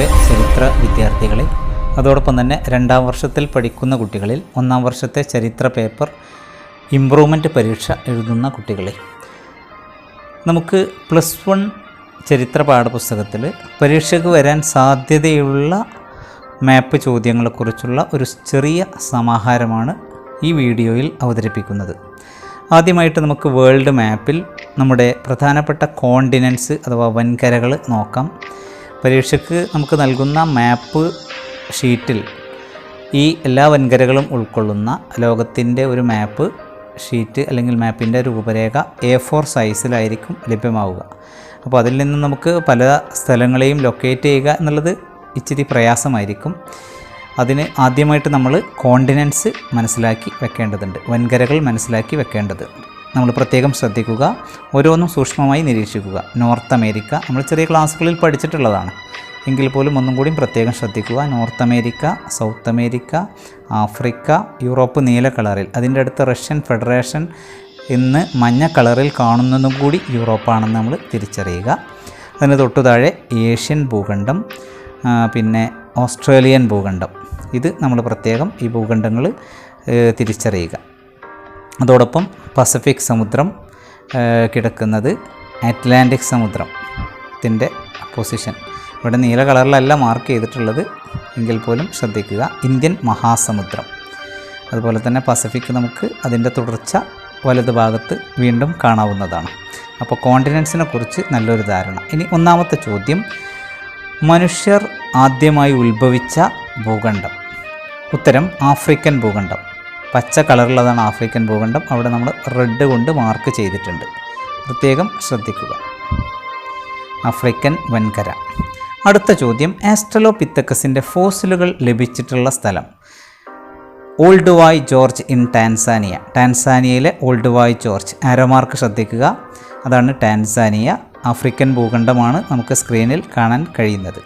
ക്ലാസ്സിലെ ചരിത്ര വിദ്യാർത്ഥികളെ. അതോടൊപ്പം തന്നെ രണ്ടാം വർഷത്തിൽ പഠിക്കുന്ന കുട്ടികളിൽ ഒന്നാം വർഷത്തെ ചരിത്ര പേപ്പർ ഇമ്പ്രൂവ്മെന്റ് പരീക്ഷ എഴുതുന്ന കുട്ടികളെ. നമുക്ക് പ്ലസ് വൺ ചരിത്ര പാഠപുസ്തകത്തിൽ പരീക്ഷയ്ക്ക് വരാൻ സാധ്യതയുള്ള മാപ്പ് ചോദ്യങ്ങളെക്കുറിച്ചുള്ള ഒരു ചെറിയ സമാഹാരമാണ് ഈ വീഡിയോയിൽ അവതരിപ്പിക്കുന്നത്. ആദ്യമായിട്ട് നമുക്ക് വേൾഡ് മാപ്പിൽ നമ്മുടെ പ്രധാനപ്പെട്ട കോണ്ടിനൻസ് അഥവാ വൻകരകൾ നോക്കാം. പരീക്ഷയ്ക്ക് നമുക്ക് നൽകുന്ന മാപ്പ് ഷീറ്റിൽ ഈ എല്ലാ വൻകരകളും ഉൾക്കൊള്ളുന്ന ലോകത്തിന്റെ ഒരു മാപ്പ് ഷീറ്റ് അല്ലെങ്കിൽ മാപ്പിന്റെ രൂപരേഖ എ ഫോർ സൈസിലായിരിക്കും ലഭ്യമാവുക. അപ്പോൾ അതിൽ നിന്ന് നമുക്ക് പല സ്ഥലങ്ങളെയും ലൊക്കേറ്റ് ചെയ്യുക എന്നുള്ളത് ഇച്ചിരി പ്രയാസമായിരിക്കും. അതിന് ആദ്യമായിട്ട് നമ്മൾ കോണ്ടിനൻസ് മനസ്സിലാക്കി വെക്കേണ്ടതുണ്ട്. വൻകരകൾ മനസ്സിലാക്കി വെക്കേണ്ടത്. നമ്മൾ പ്രത്യേകം ശ്രദ്ധിക്കുക ഓരോന്നും സൂക്ഷ്മമായി നിരീക്ഷിക്കുക. നോർത്ത് അമേരിക്ക നമ്മൾ ചെറിയ ക്ലാസ്സുകളിൽ പഠിച്ചിട്ടുള്ളതാണ്. എങ്കിൽ പോലും ഒന്നും കൂടി പ്രത്യേകം ശ്രദ്ധിക്കുക. North America South America Africa Europe നീല കളറിൽ. അതിന്റെ അടുത്ത് റഷ്യൻ ഫെഡറേഷൻ ഇന്ന് മഞ്ഞ കളറിൽ കാണുന്നതും കൂടി യൂറോപ്പാണെന്ന് നമ്മൾ തിരിച്ചറിയുക. അതിന് തൊട്ടു താഴെ ഏഷ്യൻ ഭൂഖണ്ഡം പിന്നെ ഓസ്ട്രേലിയൻ ഭൂഖണ്ഡം. ഇത് നമ്മൾ പ്രത്യേകം ഈ ഭൂഖണ്ഡങ്ങൾ തിരിച്ചറിയുക. അതോടൊപ്പം പസഫിക് സമുദ്രം കിടക്കുന്നത് അറ്റ്ലാന്റിക് സമുദ്രത്തിന്റെ പൊസിഷൻ ഇവിടെ നീല കളറിലല്ല മാർക്ക് ചെയ്തിട്ടുള്ളത്. എങ്കിൽ പോലും ശ്രദ്ധിക്കുക. ഇന്ത്യൻ മഹാസമുദ്രം. അതുപോലെ തന്നെ പസഫിക് നമുക്ക് അതിന്റെ തുടർച്ച വലത് ഭാഗത്ത് വീണ്ടും കാണാവുന്നതാണ്. അപ്പോൾ കോണ്ടിനൻസിനെ കുറിച്ച് നല്ലൊരു ധാരണ. ഇനി ഒന്നാമത്തെ ചോദ്യം. മനുഷ്യർ ആദ്യമായി ഉത്ഭവിച്ച ഭൂഖണ്ഡം. ഉത്തരം ആഫ്രിക്കൻ ഭൂഖണ്ഡം. പച്ച കളറുള്ളതാണ് ആഫ്രിക്കൻ ഭൂഖണ്ഡം. അവിടെ നമ്മൾ റെഡ് കൊണ്ട് മാർക്ക് ചെയ്തിട്ടുണ്ട്. പ്രത്യേകം ശ്രദ്ധിക്കുക. ആഫ്രിക്കൻ വൻകര. അടുത്ത ചോദ്യം ആസ്ട്രലോപിത്തക്കസിന്റെ ഫോസിലുകൾ ലഭിച്ചിട്ടുള്ള സ്ഥലം. Olduvai Gorge in Tanzania. ടാൻസാനിയയിലെ Olduvai Gorge ആരോമാർക്ക് ശ്രദ്ധിക്കുക. അതാണ് ടാൻസാനിയ ആഫ്രിക്കൻ ഭൂഖണ്ഡമാണ് നമുക്ക് സ്ക്രീനിൽ കാണാൻ കഴിയുന്നത്.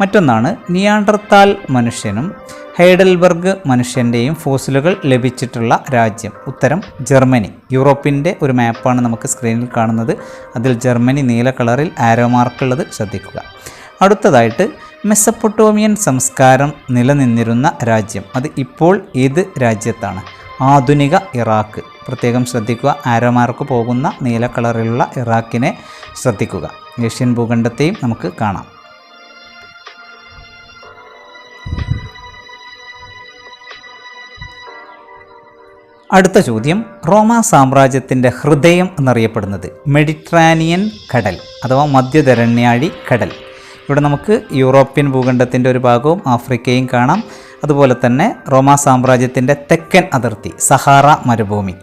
മറ്റൊന്നാണ് നിയാണ്ടർത്താൽ മനുഷ്യനും. ഹൈഡൽബർഗ് മനുഷ്യന്റെയും ഫോസിലുകൾ ലഭിച്ചിട്ടുള്ള രാജ്യം. ഉത്തരം ജർമ്മനി. യൂറോപ്പിന്റെ ഒരു മാപ്പാണ് നമുക്ക് സ്ക്രീനിൽ കാണുന്നത്. അതിൽ ജർമ്മനി നീല കളറിൽ ആരോ മാർക്കുള്ളത് ശ്രദ്ധിക്കുക. അടുത്തതായിട്ട് മെസ്സപ്പൊട്ടോമിയൻ സംസ്കാരം നിലനിന്നിരുന്ന രാജ്യം. അത് ഇപ്പോൾ ഏത് രാജ്യത്താണ്? ആധുനിക ഇറാഖ്. പ്രത്യേകം ശ്രദ്ധിക്കുക ആരോമാർക്ക് പോകുന്ന നീല കളറിലുള്ള ഇറാഖിനെ ശ്രദ്ധിക്കുക. ഏഷ്യൻ ഭൂഖണ്ഡത്തെയും നമുക്ക് കാണാം. അടുത്ത ചോദ്യം. റോമാ സാമ്രാജ്യത്തിന്റെ ഹൃദയം എന്നറിയപ്പെടുന്നത് മെഡിറ്ററാനിയൻ കടൽ അഥവാ മധ്യധരണ്യാഴി കടൽ. ഇവിടെ നമുക്ക് യൂറോപ്യൻ ഭൂഖണ്ഡത്തിന്റെ ഒരു ഭാഗവും ആഫ്രിക്കയും കാണാം. അതുപോലെ തന്നെ റോമാ സാമ്രാജ്യത്തിന്റെ തെക്കൻ അതിർത്തി സഹാറ മരുഭൂമി.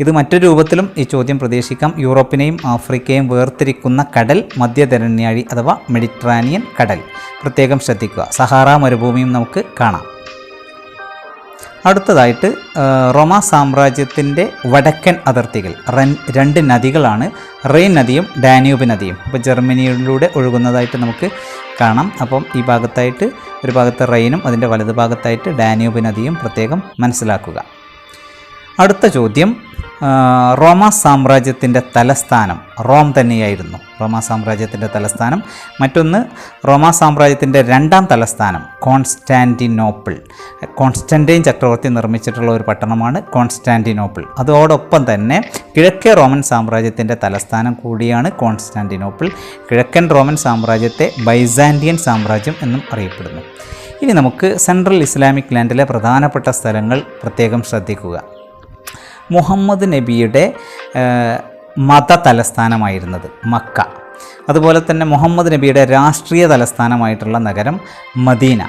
ഇത് മറ്റൊരു രൂപത്തിലും ഈ ചോദ്യം പ്രതീക്ഷിക്കാം. യൂറോപ്പിനെയും ആഫ്രിക്കയും വേർതിരിക്കുന്ന കടൽ മധ്യധരണ്യാഴി അഥവാ മെഡിറ്ററാനിയൻ കടൽ. പ്രത്യേകം ശ്രദ്ധിക്കുക. സഹാറ മരുഭൂമിയും നമുക്ക് കാണാം. അടുത്തതായിട്ട് റോമ സാമ്രാജ്യത്തിന്റെ വടക്കൻ അതിർത്തികൾ. റൻ രണ്ട് നദികളാണ്. റെയിൻ നദിയും ഡാനൂബ് നദിയും. അപ്പോൾ ജർമ്മനിയിലൂടെ ഒഴുകുന്നതായിട്ട് നമുക്ക് കാണാം. അപ്പം ഈ ഭാഗത്തായിട്ട് ഒരു ഭാഗത്ത് റെയിനും അതിന്റെ വലത് ഭാഗത്തായിട്ട് ഡാന്യൂബ് നദിയും പ്രത്യേകം മനസ്സിലാക്കുക. അടുത്ത ചോദ്യം റോമ സാമ്രാജ്യത്തിന്റെ തലസ്ഥാനം റോം തന്നെയായിരുന്നു. റോമ സാമ്രാജ്യത്തിന്റെ തലസ്ഥാനം. മറ്റൊന്ന് റോമാ സാമ്രാജ്യത്തിന്റെ രണ്ടാം തലസ്ഥാനം കോൺസ്റ്റാന്റിനോപ്പിൾ കോൺസ്റ്റന്റൈൻ ചക്രവർത്തി നിർമ്മിച്ചിട്ടുള്ള ഒരു പട്ടണമാണ് കോൺസ്റ്റാന്റിനോപ്പിൾ അതോടൊപ്പം തന്നെ കിഴക്കേ റോമൻ സാമ്രാജ്യത്തിന്റെ തലസ്ഥാനം കൂടിയാണ് കോൺസ്റ്റാന്റിനോപ്പിൾ കിഴക്കൻ റോമൻ സാമ്രാജ്യത്തെ ബൈസാൻഡിയൻ സാമ്രാജ്യം എന്നും അറിയപ്പെടുന്നു. ഇനി നമുക്ക് സെൻട്രൽ ഇസ്ലാമിക് ലാൻഡിലെ പ്രധാനപ്പെട്ട സ്ഥലങ്ങൾ പ്രത്യേകം ശ്രദ്ധിക്കുക. മുഹമ്മദ് നബിയുടെ മത തലസ്ഥാനമായിരുന്നത് മക്ക. അതുപോലെ തന്നെ മുഹമ്മദ് നബിയുടെ രാഷ്ട്രീയ തലസ്ഥാനമായിട്ടുള്ള നഗരം മദീന.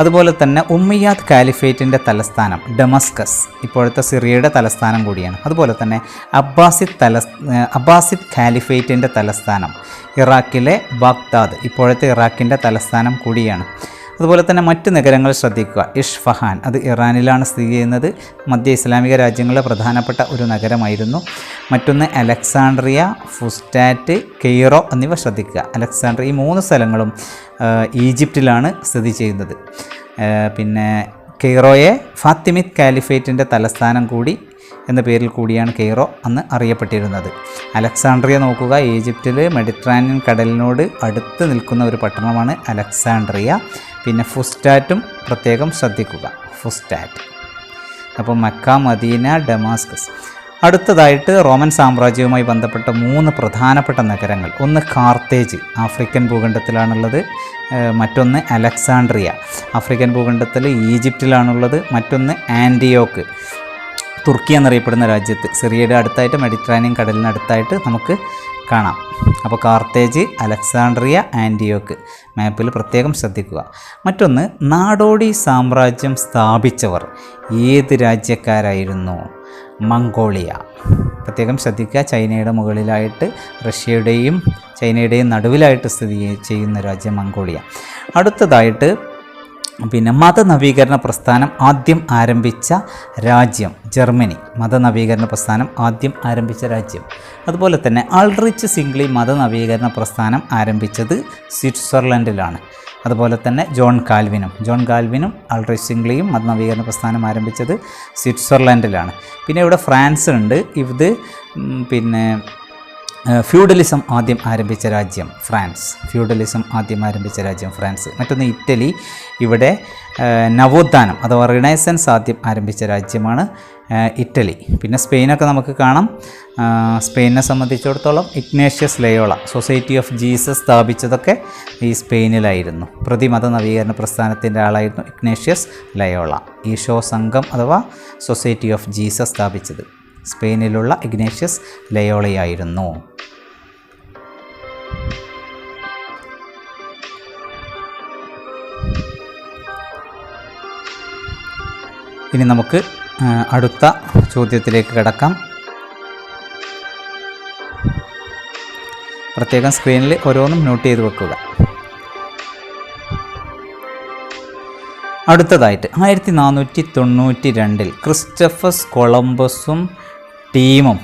അതുപോലെ തന്നെ ഉമ്മിയാദ് കാലിഫേറ്റിന്റെ തലസ്ഥാനം ഡമസ്കസ് ഇപ്പോഴത്തെ സിറിയയുടെ തലസ്ഥാനം കൂടിയാണ്. അതുപോലെ തന്നെ അബ്ബാസിദ് തല അബ്ബാസിദ് കാലിഫേറ്റിന്റെ തലസ്ഥാനം ഇറാഖിലെ ബാഗ്ദാദ് ഇപ്പോഴത്തെ ഇറാഖിന്റെ തലസ്ഥാനം കൂടിയാണ്. അതുപോലെ തന്നെ മറ്റ് നഗരങ്ങൾ ശ്രദ്ധിക്കുക. ഇഷ്ഫഹാൻ അത് ഇറാനിലാണ് സ്ഥിതി ചെയ്യുന്നത്. മധ്യ ഇസ്ലാമിക രാജ്യങ്ങളിലെ പ്രധാനപ്പെട്ട ഒരു നഗരമായിരുന്നു. മറ്റൊന്ന് അലക്സാണ്ട്രിയ ഫുസ്റ്റാറ്റ് കെയ്റോ എന്നിവ ശ്രദ്ധിക്കുക. അലക്സാണ്ട്രിയ ഈ മൂന്ന് സ്ഥലങ്ങളും ഈജിപ്തിലാണ് സ്ഥിതി ചെയ്യുന്നത്. പിന്നെ കെയ്റോയെ ഫാത്തിമിത് കാലിഫേറ്റിന്റെ തലസ്ഥാനം കൂടി എന്ന പേരിൽ കൂടിയാണ് കെയ്റോ അന്ന് അറിയപ്പെട്ടിരുന്നത്. അലക്സാണ്ട്രിയ നോക്കുക. ഈജിപ്തിൽ മെഡിറ്ററാനിയൻ കടലിനോട് അടുത്ത് നിൽക്കുന്ന ഒരു പട്ടണമാണ് അലക്സാണ്ട്രിയ. പിന്നെ ഫുസ്റ്റാറ്റും പ്രത്യേകം ശ്രദ്ധിക്കുക. ഫുസ്റ്റാറ്റ്. അപ്പോൾ മക്ക മദീന ഡമാസ്കസ്. അടുത്തതായിട്ട് റോമൻ സാമ്രാജ്യവുമായി ബന്ധപ്പെട്ട മൂന്ന് പ്രധാനപ്പെട്ട നഗരങ്ങൾ. ഒന്ന് കാർത്തേജ് ആഫ്രിക്കൻ ഭൂഖണ്ഡത്തിലാണുള്ളത്. മറ്റൊന്ന് അലക്സാണ്ട്രിയ. ആഫ്രിക്കൻ ഭൂഖണ്ഡത്തിൽ ഈജിപ്തിലാണുള്ളത്. മറ്റൊന്ന് ആന്റിയോക്ക് തുർക്കി എന്നറിയപ്പെടുന്ന രാജ്യത്ത്. സിറിയയുടെ അടുത്തായിട്ട് മെഡിറ്ററേനിയൻ കടലിനടുത്തായിട്ട് നമുക്ക് കാണാം. അപ്പോൾ കാർത്തേജ് അലക്സാണ്ട്രിയ ആന്റിയോക്ക് മാപ്പിൽ പ്രത്യേകം ശ്രദ്ധിക്കുക. മറ്റൊന്ന് നാടോടി സാമ്രാജ്യം സ്ഥാപിച്ചവർ ഏത് രാജ്യക്കാരായിരുന്നു? മംഗോളിയ. പ്രത്യേകം ശ്രദ്ധിക്കുക ചൈനയുടെ മുകളിലായിട്ട് റഷ്യയുടെയും ചൈനയുടെയും നടുവിലായിട്ട് സ്ഥിതി ചെയ്യുന്ന രാജ്യം മംഗോളിയ. അടുത്തതായിട്ട് പിന്നെ മതനവീകരണ പ്രസ്ഥാനം ആദ്യം ആരംഭിച്ച രാജ്യം ജർമ്മനി. മത നവീകരണ പ്രസ്ഥാനം ആദ്യം ആരംഭിച്ച രാജ്യം. അതുപോലെ തന്നെ അൾറിച്ച് സിംഗ്ലി മത നവീകരണ പ്രസ്ഥാനം ആരംഭിച്ചത് സ്വിറ്റ്സർലൻഡിലാണ്. അതുപോലെ തന്നെ ജോൺ കാൽവിനും ജോൺ കാൽവിനും അൾറിച്ച് സിംഗ്ലിയും മത നവീകരണ പ്രസ്ഥാനം ആരംഭിച്ചത് സ്വിറ്റ്സർലൻഡിലാണ്. പിന്നെ ഇവിടെ ഫ്രാൻസ് ഉണ്ട്. ഇത് പിന്നെ ഫ്യൂഡലിസം ആദ്യം ആരംഭിച്ച രാജ്യം ഫ്രാൻസ്. ഫ്യൂഡലിസം ആദ്യം ആരംഭിച്ച രാജ്യം ഫ്രാൻസ്. മറ്റൊന്ന് ഇറ്റലി. ഇവിടെ നവോത്ഥാനം അഥവാ റിനൈസൻസ് ആദ്യം ആരംഭിച്ച രാജ്യമാണ് ഇറ്റലി. പിന്നെ സ്പെയിനൊക്കെ നമുക്ക് കാണാം. സ്പെയിനെ സംബന്ധിച്ചിടത്തോളം Ignatius Loyola Society of Jesus സ്ഥാപിച്ചതൊക്കെ ഈ സ്പെയിനിലായിരുന്നു. പ്രതിമത നവീകരണ പ്രസ്ഥാനത്തിന്റെ ആളായിരുന്നു ഇഗ്നേഷ്യസ് ലയോള. ഈശോ സംഘം അഥവാ സൊസൈറ്റി ഓഫ് ജീസസ് സ്ഥാപിച്ചത്. സ്പെയിനിലുള്ള ഇഗ്നേഷ്യസ് ലയോളയായിരുന്നു. ഇനി നമുക്ക് അടുത്ത ചോദ്യത്തിലേക്ക് കിടക്കാം. പ്രത്യേകം സ്ക്രീനിൽ ഓരോന്നും നോട്ട് ചെയ്ത് വെക്കുക. അടുത്തതായിട്ട് ആയിരത്തി നാനൂറ്റി തൊണ്ണൂറ്റി രണ്ടിൽ ക്രിസ്റ്റഫസ് കൊളംബസും ടീമും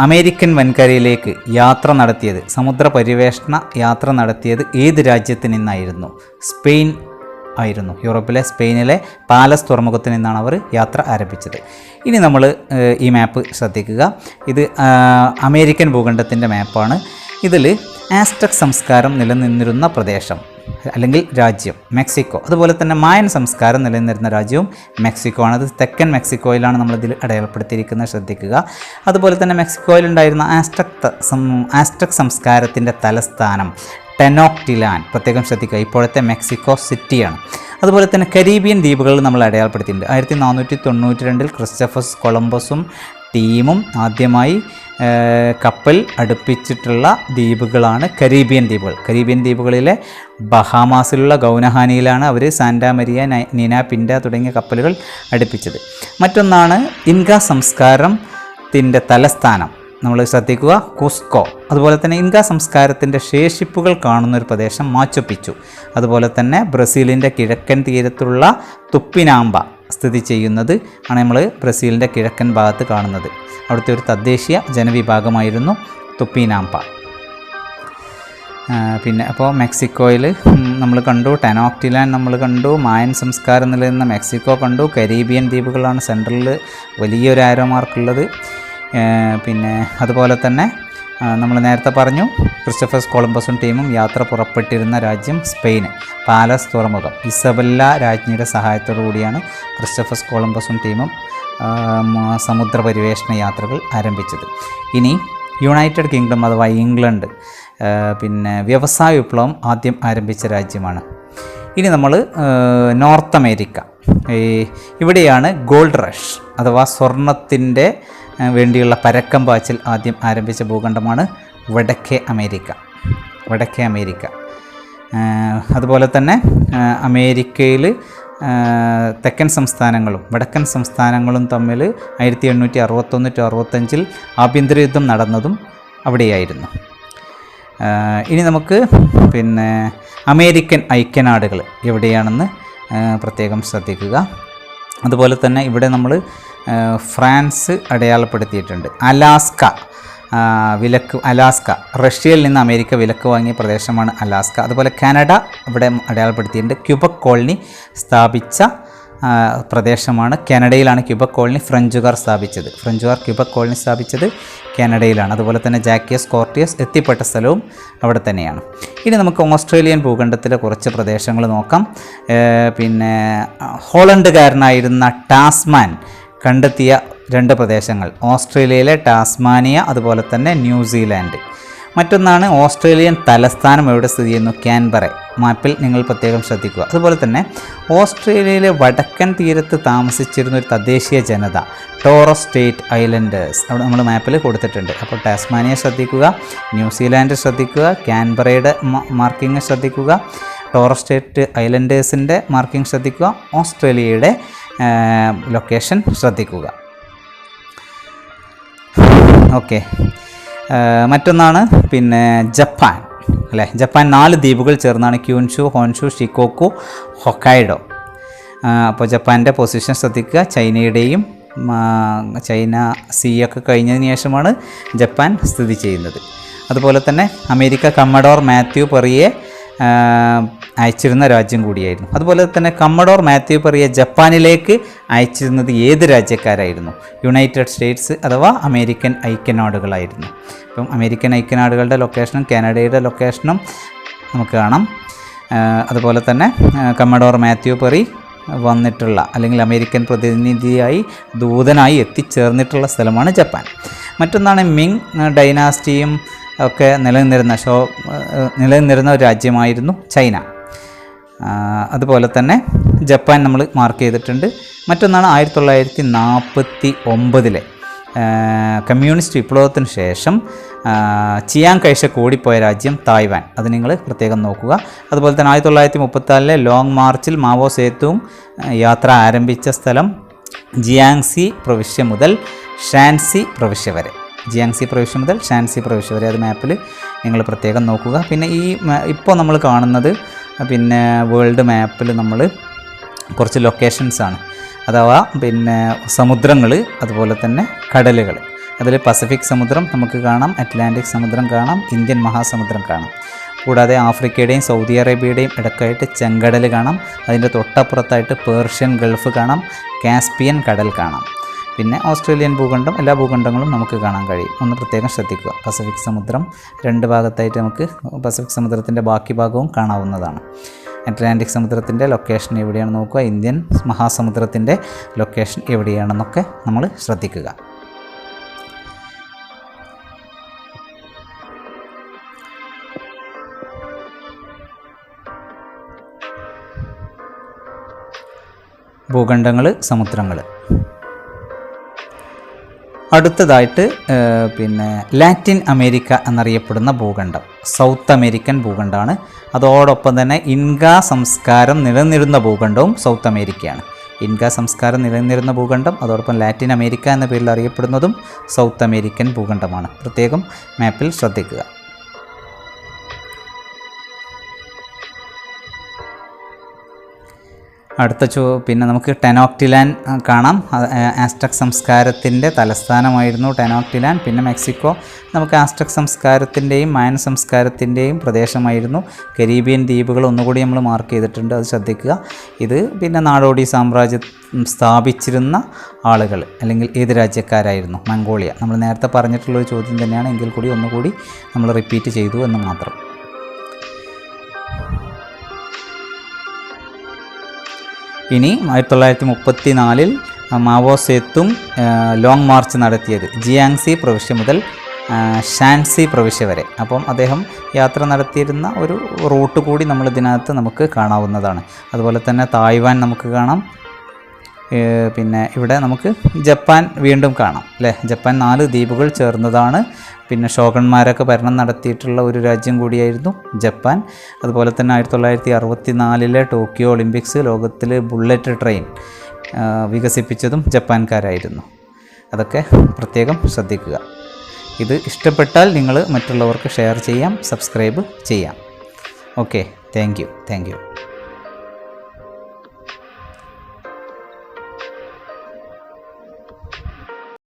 അമേരിക്കൻ വൻകരയിലേക്ക് യാത്ര നടത്തിയത് സമുദ്ര പര്യവേഷണ യാത്ര നടത്തിയത് ഏത് രാജ്യത്തു നിന്നായിരുന്നു? സ്പെയിൻ ആയിരുന്നു. യൂറോപ്പിലെ സ്പെയിനിലെ പാലസ് തുറമുഖത്തിൽ നിന്നാണ് അവർ യാത്ര ആരംഭിച്ചത്. ഇനി നമ്മൾ ഈ മാപ്പ് ശ്രദ്ധിക്കുക. ഇത് അമേരിക്കൻ ഭൂഖണ്ഡത്തിന്റെ മാപ്പാണ്. ഇതിൽ ആസ്ട്രക് സംസ്കാരം നിലനിന്നിരുന്ന പ്രദേശം അല്ലെങ്കിൽ രാജ്യം മെക്സിക്കോ. അതുപോലെ തന്നെ മായൻ സംസ്കാരം നിലനിന്നിരുന്ന രാജ്യവും മെക്സിക്കോ ആണ് അത് തെക്കൻ മെക്സിക്കോയിലാണ് നമ്മളിതിൽ അടയാളപ്പെടുത്തിയിരിക്കുന്നത് ശ്രദ്ധിക്കുക. അതുപോലെ തന്നെ മെക്സിക്കോയിലുണ്ടായിരുന്ന ആസ്ട്രക് ആസ്ട്രക് സംസ്കാരത്തിന്റെ തലസ്ഥാനം ടെനോക്ടിലാൻ പ്രത്യേകം ശ്രദ്ധിക്കുക ഇപ്പോഴത്തെ മെക്സിക്കോ സിറ്റിയാണ്. അതുപോലെ തന്നെ കരീബിയൻ ദ്വീപുകൾ നമ്മൾ അടയാളപ്പെടുത്തിയിട്ടുണ്ട്. ആയിരത്തി നാനൂറ്റി തൊണ്ണൂറ്റി രണ്ടിൽ ക്രിസ്റ്റഫസ് കൊളംബസും ടീമും ആദ്യമായി കപ്പൽ അടുപ്പിച്ചിട്ടുള്ള ദ്വീപുകളാണ് കരീബിയൻ ദ്വീപുകൾ. കരീബിയൻ ദ്വീപുകളിലെ ബഹാമാസിലുള്ള ഗൗനഹാനിയിലാണ് അവർ സാന്റാ മരിയ നീന പിൻഡ തുടങ്ങിയ കപ്പലുകൾ അടുപ്പിച്ചത്. മറ്റൊന്നാണ് ഇൻക സംസ്കാരത്തിന്റെ തലസ്ഥാനം. നമ്മൾ ശ്രദ്ധിക്കുക. കുസ്കോ അതുപോലെ തന്നെ ഇൻക സംസ്കാരത്തിന്റെ ശേഷിപ്പുകൾ കാണുന്ന ഒരു പ്രദേശം മാച്ചൊപ്പിച്ചു അതുപോലെ തന്നെ ബ്രസീലിന്റെ കിഴക്കൻ തീരത്തുള്ള തുപ്പിനാമ്പ സ്ഥിതി ചെയ്യുന്നത് ആണ് നമ്മൾ ബ്രസീലിന്റെ കിഴക്കൻ ഭാഗത്ത് കാണുന്നത്. അവിടുത്തെ ഒരു തദ്ദേശീയ ജനവിഭാഗമായിരുന്നു തുപ്പിനാമ്പ. പിന്നെ അപ്പോൾ മെക്സിക്കോയിൽ നമ്മൾ കണ്ടു. ടെനോക്ടിലാൻ നമ്മൾ കണ്ടു. മായൻ സംസ്കാരം നിലനിന്ന മെക്സിക്കോ കണ്ടു. കരീബിയൻ ദ്വീപുകളാണ് സെൻട്രലിൽ വലിയൊരു ആരോ മാർക്കുള്ളത്. ആ, പിന്നെ അതുപോലെ തന്നെ നമ്മൾ നേരത്തെ പറഞ്ഞു ക്രിസ്റ്റഫസ് കൊളംബസും ടീമും യാത്ര പുറപ്പെട്ടിരുന്ന രാജ്യം സ്പെയിൻ പാലസ് തുറമുഖം. ഇസബല്ല രാജ്ഞിയുടെ സഹായത്തോടു കൂടിയാണ് ക്രിസ്റ്റഫസ് കൊളംബസും ടീമും സമുദ്ര പരിവേഷണ യാത്രകൾ ആരംഭിച്ചത്. ഇനി യുണൈറ്റഡ് കിങ്ഡം അഥവാ ഇംഗ്ലണ്ട് പിന്നെ വ്യവസായ വിപ്ലവം ആദ്യം ആരംഭിച്ച രാജ്യമാണ്. ഇനി നമ്മൾ നോർത്ത് അമേരിക്ക. ഇവിടെയാണ് ഗോൾഡ് റഷ് അഥവാ സ്വർണത്തിന്റെ വേണ്ടിയുള്ള പരക്കം പാച്ചിൽ ആദ്യം ആരംഭിച്ച ഭൂഖണ്ഡമാണ് വടക്കേ അമേരിക്ക. വടക്കേ അമേരിക്ക. അതുപോലെ തന്നെ അമേരിക്കയിൽ തെക്കൻ സംസ്ഥാനങ്ങളും വടക്കൻ സംസ്ഥാനങ്ങളും തമ്മിൽ ആയിരത്തി എണ്ണൂറ്റി അറുപത്തൊന്ന് ടു അറുപത്തഞ്ചിൽ ആഭ്യന്തര യുദ്ധം നടന്നതും അവിടെയായിരുന്നു. ഇനി നമുക്ക് പിന്നെ അമേരിക്കൻ ഐക്യനാടുകൾ എവിടെയാണെന്ന് പ്രത്യേകം ശ്രദ്ധിക്കുക. അതുപോലെ തന്നെ ഇവിടെ നമ്മൾ ഫ്രാൻസ് അടയാളപ്പെടുത്തിയിട്ടുണ്ട്. അലാസ്ക വിലക്ക് അലാസ്ക. റഷ്യയിൽ നിന്ന് അമേരിക്ക വിലക്ക് വാങ്ങിയ പ്രദേശമാണ് അലാസ്ക. അതുപോലെ കാനഡ ഇവിടെ അടയാളപ്പെടുത്തിയിട്ടുണ്ട്. ക്യൂബക് കോളനി സ്ഥാപിച്ച പ്രദേശമാണ്. കാനഡയിലാണ് ക്യൂബക് കോളനി ഫ്രഞ്ചുകാർ സ്ഥാപിച്ചത്. ഫ്രഞ്ചുകാർ ക്യൂബക് കോളനി സ്ഥാപിച്ചത് കാനഡയിലാണ്. അതുപോലെ തന്നെ ജാക്കിയസ് കോർട്ടിയസ് എത്തിപ്പെട്ട സ്ഥലവും അവിടെ തന്നെയാണ്. ഇനി നമുക്ക് ഓസ്ട്രേലിയൻ ഭൂഖണ്ഡത്തിലെ കുറച്ച് പ്രദേശങ്ങൾ നോക്കാം. പിന്നെ ഹോളണ്ടുകാരനായിരുന്ന ടാസ്മാൻ കണ്ടെത്തിയ രണ്ട് പ്രദേശങ്ങൾ. ഓസ്ട്രേലിയയിലെ ടാസ്മാനിയ അതുപോലെ തന്നെ ന്യൂസിലാൻഡ്. മറ്റൊന്നാണ് ഓസ്ട്രേലിയൻ തലസ്ഥാനം എവിടെ സ്ഥിതി ചെയ്യുന്നു? ക്യാൻബറ മാപ്പിൽ നിങ്ങൾ പ്രത്യേകം ശ്രദ്ധിക്കുക. അതുപോലെ തന്നെ ഓസ്ട്രേലിയയിലെ വടക്കൻ തീരത്ത് താമസിച്ചിരുന്ന ഒരു തദ്ദേശീയ ജനത ടോറസ് സ്റ്റേറ്റ് ഐലൻഡേഴ്സ് അവിടെ നമ്മൾ മാപ്പിൽ കൊടുത്തിട്ടുണ്ട്. അപ്പോൾ ടാസ്മാനിയ ശ്രദ്ധിക്കുക ന്യൂസിലാൻഡ് ശ്രദ്ധിക്കുക ക്യാൻബറയുടെ മാർക്കിംഗ് ശ്രദ്ധിക്കുക ടോറസ് സ്റ്റേറ്റ് ഐലൻഡേഴ്സിന്റെ മാർക്കിംഗ് ശ്രദ്ധിക്കുക ഓസ്ട്രേലിയയുടെ ലൊക്കേഷൻ ശ്രദ്ധിക്കുക. ഓക്കെ. മറ്റൊന്നാണ് പിന്നെ ജപ്പാൻ അല്ലേ? ജപ്പാൻ നാല് ദ്വീപുകൾ ചേർന്നാണ് ക്യൂൻഷു ഹോൻഷു ഷിക്കോക്കു ഹൊക്കൈഡോ. അപ്പോൾ ജപ്പാന്റെ പൊസിഷൻ ശ്രദ്ധിക്കുക. ചൈനയുടെയും ചൈന സിയൊക്കെ കഴിഞ്ഞതിന് ശേഷമാണ് ജപ്പാൻ സ്ഥിതി ചെയ്യുന്നത്. അതുപോലെ തന്നെ അമേരിക്ക കമ്മഡോർ മാത്യു പെറിയെ അയച്ചിരുന്ന രാജ്യം കൂടിയായിരുന്നു. അതുപോലെ തന്നെ കമ്മഡോർ മാത്യു പറയ ജപ്പാനിലേക്ക് അയച്ചിരുന്നത് ഏത് രാജ്യക്കാരായിരുന്നു? യുണൈറ്റഡ് സ്റ്റേറ്റ്സ് അഥവാ അമേരിക്കൻ ഐക്യനാടുകളായിരുന്നു. ഇപ്പം അമേരിക്കൻ ഐക്യനാടുകളുടെ ലൊക്കേഷനും കാനഡയുടെ ലൊക്കേഷനും നമുക്ക് കാണാം. അതുപോലെ തന്നെ കമ്മഡോർ മാത്യു പെറി വന്നിട്ടുള്ള അല്ലെങ്കിൽ അമേരിക്കൻ പ്രതിനിധിയായി ദൂതനായി എത്തിച്ചേർന്നിട്ടുള്ള സ്ഥലമാണ് ജപ്പാൻ. മറ്റൊന്നാണ് മിങ് ഡൈനാസ്റ്റിയും ഒക്കെ നിലനിന്നിരുന്ന ഷോ നിലനിന്നിരുന്ന ഒരു രാജ്യമായിരുന്നു ചൈന. അതുപോലെ തന്നെ ജപ്പാൻ നമ്മൾ മാർക്ക് ചെയ്തിട്ടുണ്ട്. മറ്റൊന്നാണ് ആയിരത്തി തൊള്ളായിരത്തി നാൽപ്പത്തി ഒമ്പതിലെ കമ്മ്യൂണിസ്റ്റ് വിപ്ലവത്തിന് ശേഷം ചിയാങ് കഴിച്ച കൂടിപ്പോയ രാജ്യം തായ്വാൻ. അത് നിങ്ങൾ പ്രത്യേകം നോക്കുക. അതുപോലെ തന്നെ ആയിരത്തി തൊള്ളായിരത്തി മുപ്പത്തിനാലിലെ ലോങ് മാർച്ചിൽ മാവോ സേത്തുവും യാത്ര ആരംഭിച്ച സ്ഥലം ജിയാങ്സി പ്രവിശ്യ മുതൽ ഷാൻസി പ്രവിശ്യ വരെ. ജിയാങ്സി പ്രവിശ്യ മുതൽ ഷാൻസി പ്രവിശ്യ വരെ. അത് മാപ്പിൽ നിങ്ങൾ പ്രത്യേകം നോക്കുക. പിന്നെ ഈ ഇപ്പോൾ നമ്മൾ കാണുന്നത് പിന്നെ വേൾഡ് മാപ്പിൽ നമ്മൾ കുറച്ച് ലൊക്കേഷൻസാണ് അഥവാ പിന്നെ സമുദ്രങ്ങൾ അതുപോലെ തന്നെ കടലുകൾ അതിൽ പസഫിക് സമുദ്രം നമുക്ക് കാണാം അറ്റ്ലാന്റിക് സമുദ്രം കാണാം ഇന്ത്യൻ മഹാസമുദ്രം കാണാം. കൂടാതെ ആഫ്രിക്കയുടെയും സൗദി അറേബ്യയുടെയും ഇടക്കായിട്ട് ചെങ്കടൽ കാണാം. അതിന്റെ തൊട്ടപ്പുറത്തായിട്ട് പേർഷ്യൻ ഗൾഫ് കാണാം കാസ്പിയൻ കടൽ കാണാം. പിന്നെ ഓസ്ട്രേലിയൻ ഭൂഖണ്ഡം എല്ലാ ഭൂഖണ്ഡങ്ങളും നമുക്ക് കാണാൻ കഴിയും. ഒന്ന് പ്രത്യേകം ശ്രദ്ധിക്കുക. പസഫിക് സമുദ്രം രണ്ട് ഭാഗത്തായിട്ട് നമുക്ക് പസഫിക് സമുദ്രത്തിന്റെ ബാക്കി ഭാഗവും കാണാവുന്നതാണ്. അറ്റ്ലാന്റിക് സമുദ്രത്തിന്റെ ലൊക്കേഷൻ എവിടെയാണ് നോക്കുക. ഇന്ത്യൻ മഹാസമുദ്രത്തിന്റെ ലൊക്കേഷൻ എവിടെയാണെന്നൊക്കെ നമ്മൾ ശ്രദ്ധിക്കുക. ഭൂഖണ്ഡങ്ങൾ സമുദ്രങ്ങൾ അടുത്തതായിട്ട് പിന്നെ ലാറ്റിൻ അമേരിക്ക എന്നറിയപ്പെടുന്ന ഭൂഖണ്ഡം സൗത്ത് അമേരിക്കൻ ഭൂഖണ്ഡമാണ് അതോടൊപ്പം തന്നെ ഇൻക സംസ്കാരം നിലനിരുന്ന ഭൂഖണ്ഡവും സൗത്ത് അമേരിക്കയാണ്. ഇൻക സംസ്കാരം നിലനിന്നിരുന്ന ഭൂഖണ്ഡം അതോടൊപ്പം ലാറ്റിൻ അമേരിക്ക എന്ന പേരിൽ അറിയപ്പെടുന്നതും സൗത്ത് അമേരിക്കൻ ഭൂഖണ്ഡമാണ്. പ്രത്യേകം മാപ്പിൽ ശ്രദ്ധിക്കുക. അടുത്ത ചോ പിന്നെ നമുക്ക് ടെനോക്ടിലാൻ കാണാം. ആസ്ട്രക് സംസ്കാരത്തിന്റെ തലസ്ഥാനമായിരുന്നു ടെനോക്ടിലാൻ പിന്നെ മെക്സിക്കോ നമുക്ക് ആസ്ട്രക് സംസ്കാരത്തിന്റെയും മായൻ സംസ്കാരത്തിന്റെയും പ്രദേശമായിരുന്നു. കരീബിയൻ ദ്വീപുകൾ ഒന്നുകൂടി നമ്മൾ മാർക്ക് ചെയ്തിട്ടുണ്ട് അത് ശ്രദ്ധിക്കുക. ഇത് പിന്നെ നാടോടി സാമ്രാജ്യം സ്ഥാപിച്ചിരുന്ന ആളുകൾ അല്ലെങ്കിൽ ഏത് രാജ്യക്കാരായിരുന്നു? മംഗോളിയ. നമ്മൾ നേരത്തെ പറഞ്ഞിട്ടുള്ളൊരു ചോദ്യം തന്നെയാണ് എങ്കിൽ കൂടി ഒന്നുകൂടി നമ്മൾ റിപ്പീറ്റ് ചെയ്തു എന്ന് മാത്രം. ഇനി ആയിരത്തി തൊള്ളായിരത്തി മുപ്പത്തി നാലിൽ മാവോ സേത്തും ലോങ് മാർച്ച് നടത്തിയത്. ജിയാങ്സി പ്രവിശ്യ മുതൽ ഷാൻസി പ്രവിശ്യ വരെ. അപ്പം അദ്ദേഹം യാത്ര നടത്തിയിരുന്ന ഒരു റൂട്ട് കൂടി നമ്മൾ ഇതിനകത്ത് നമുക്ക് കാണാവുന്നതാണ്. അതുപോലെ തന്നെ തായ്വാൻ നമുക്ക് കാണാം. പിന്നെ ഇവിടെ നമുക്ക് ജപ്പാൻ വീണ്ടും കാണാം അല്ലേ? ജപ്പാൻ നാല് ദ്വീപുകൾ ചേർന്നതാണ്. പിന്നെ ഷോഗന്മാരൊക്കെ ഭരണം നടത്തിയിട്ടുള്ള ഒരു രാജ്യം കൂടിയായിരുന്നു ജപ്പാൻ. അതുപോലെ തന്നെ ആയിരത്തി തൊള്ളായിരത്തി അറുപത്തി നാലിലെ ടോക്കിയോ ഒളിമ്പിക്സ് ലോകത്തിൽ ബുള്ളറ്റ് ട്രെയിൻ വികസിപ്പിച്ചതും ജപ്പാൻകാരായിരുന്നു. അതൊക്കെ പ്രത്യേകം ശ്രദ്ധിക്കുക. ഇത് ഇഷ്ടപ്പെട്ടാൽ നിങ്ങൾ മറ്റുള്ളവർക്ക് ഷെയർ ചെയ്യാം സബ്സ്ക്രൈബ് ചെയ്യാം. Okay thank you thank you.